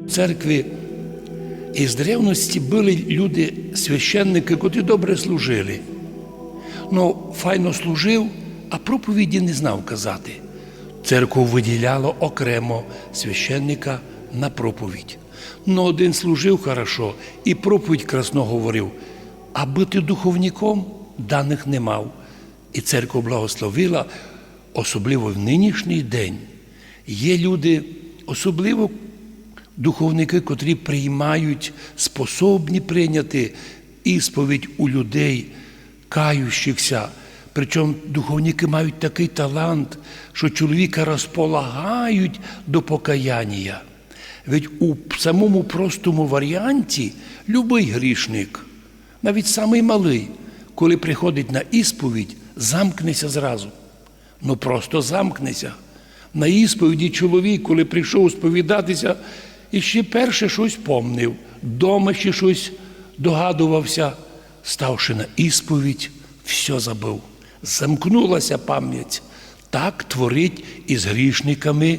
В церкві із древності були люди, священники, котрі добре служили. Ну, файно служив, а проповіді не знав казати. Церква виділяла окремо священника на проповідь. Ну, один служив хорошо і проповідь красно говорив, а бути духовником даних не мав. І церква благословила, особливо в нинішній день. Є люди, особливо духовники, котрі приймають, способні прийняти ісповідь у людей, каючихся. Причому духовники мають такий талант, що чоловіка розполагають до покаяння. Ведь у самому простому варіанті любий грішник, навіть самий малий, коли приходить на ісповідь, замкнеться зразу. Ну просто замкнеться. На ісповіді чоловік, коли прийшов сповідатися, і ще перше щось помнив, дома ще щось догадувався, ставши на ісповідь, все забув. Замкнулася пам'ять. Так творить із грішниками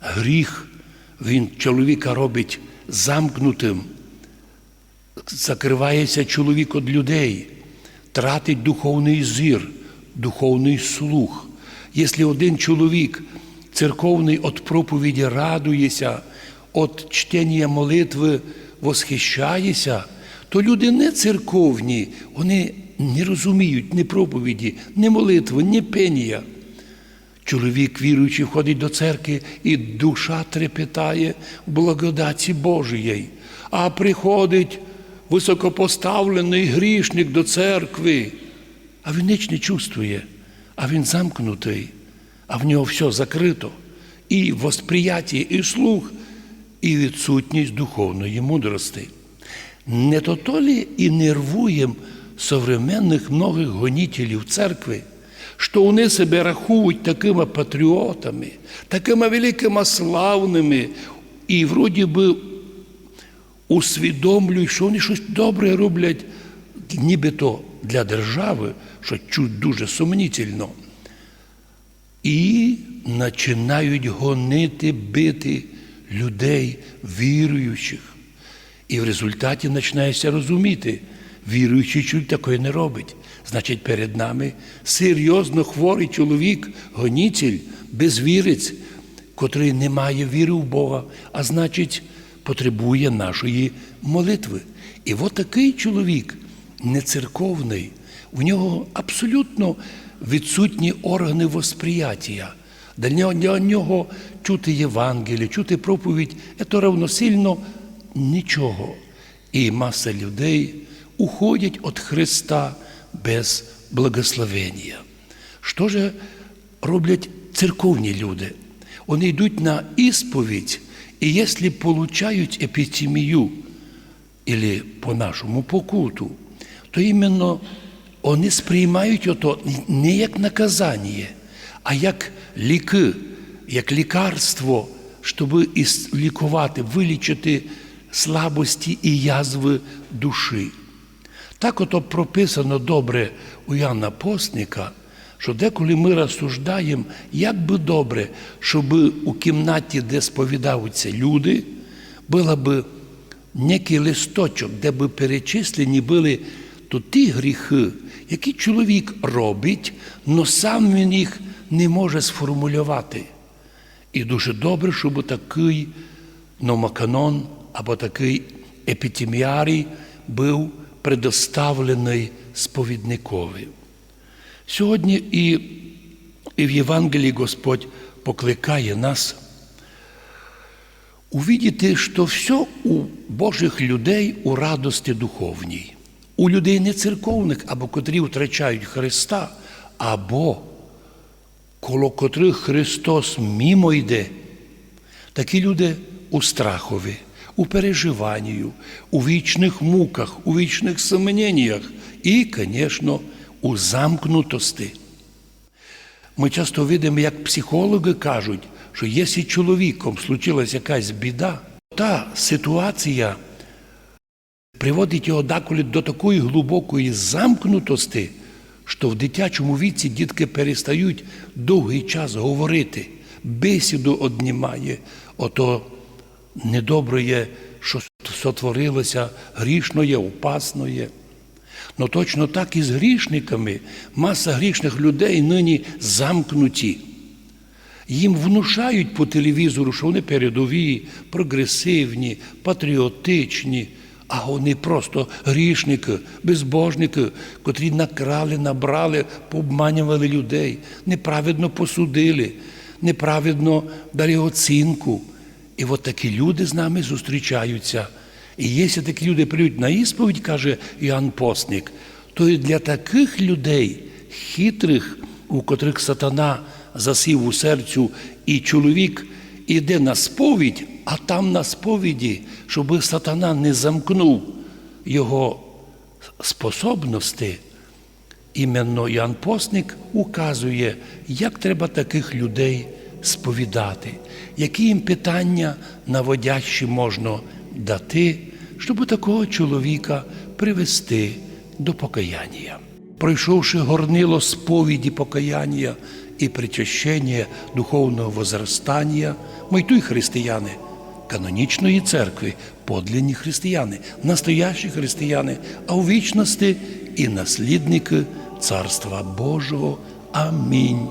гріх. Він чоловіка робить замкнутим, закривається чоловік від людей, тратить духовний зір, духовний слух. Якщо один чоловік церковний від проповіді радується, від чтення молитви восхищається, то люди не церковні, вони не розуміють ні проповіді, ні молитви, ні пенія. Чоловік, віруючий, входить до церкви, і душа трепетає в благодаті Божої. А приходить високопоставлений грішник до церкви, а він ніч не чувствує, а він замкнутий, а в нього все закрито. І восприяття, і слух, і відсутність духовної мудрості. Не то лі і нервуєм современних многих гонітелів церкви, що вони себе рахують такими патріотами, такими великими славними, і вроді би усвідомлюють, що вони щось добре роблять, нібито для держави, що чуть дуже сумнітельно. І починають гонити, бити людей, віруючих. І в результаті починається розуміти, віруючий чуть такої не робить. Значить, перед нами серйозно хворий чоловік, гонітель, безвірець, котрий не має віри в Бога, а значить, потребує нашої молитви. І от такий чоловік не церковний, у нього абсолютно відсутні органи восприяття. Для нього чути Євангеліє, чути проповідь це равносильно нічого. І маса людей уходять від Христа без благословення. Що ж роблять церковні люди? Вони йдуть на ісповідь, і якщо получають епітемію, або по-нашому покуту, то іменно вони сприймають ото не як наказання, а як ліки, як лікарство, щоб лікувати, вилічити слабості і язви душі. Так ото прописано добре у Яна Постника, що деколи ми розсуждаємо, як би добре, щоб у кімнаті, де сповідаються люди, було б некий листочок, де би перечислені були то ті гріхи, які чоловік робить, але сам він їх не може сформулювати. І дуже добре, щоб такий номаканон або такий епітеміарій був предоставлений сповідникові. Сьогодні і, і в Євангелії Господь покликає нас увидіти, що все у Божих людей у радості духовній, у людей не церковних, або котрі втрачають Христа, або коло котрих Христос мімо йде. Такі люди у страхові, у переживанні, у вічних муках, у вічних сомненнях і, звісно, у замкнутості. Ми часто видимо, як психологи кажуть, що якщо чоловіком случилась якась біда, та ситуація приводить його деколи до такої глибокої замкнутості, що в дитячому віці дітки перестають довгий час говорити, бесіду однімає, ото недобре що сотворилося, грішно є, опасно є. Но точно так і з грішниками. Маса грішних людей нині замкнуті. Їм внушають по телевізору, що вони передові, прогресивні, патріотичні, а вони просто грішники, безбожники, котрі накрали, набрали, пообманювали людей, неправедно посудили, неправедно дали оцінку. І от такі люди з нами зустрічаються. І якщо такі люди прийдуть на ісповідь, каже Іоанн Постник, то і для таких людей, хитрих, у котрих сатана засів у серцю, і чоловік іде на сповідь, а там на сповіді, щоб сатана не замкнув його способності, іменно Ян Постник указує, як треба таких людей сповідати, які їм питання наводящі можна дати, щоб такого чоловіка привести до покаяння. Пройшовши горнило сповіді покаяння і причащення духовного возростання, майтуй християни, канонічної церкви, подлинні християни, настоящі християни, а у вічності і наслідники Царства Божого. Амінь.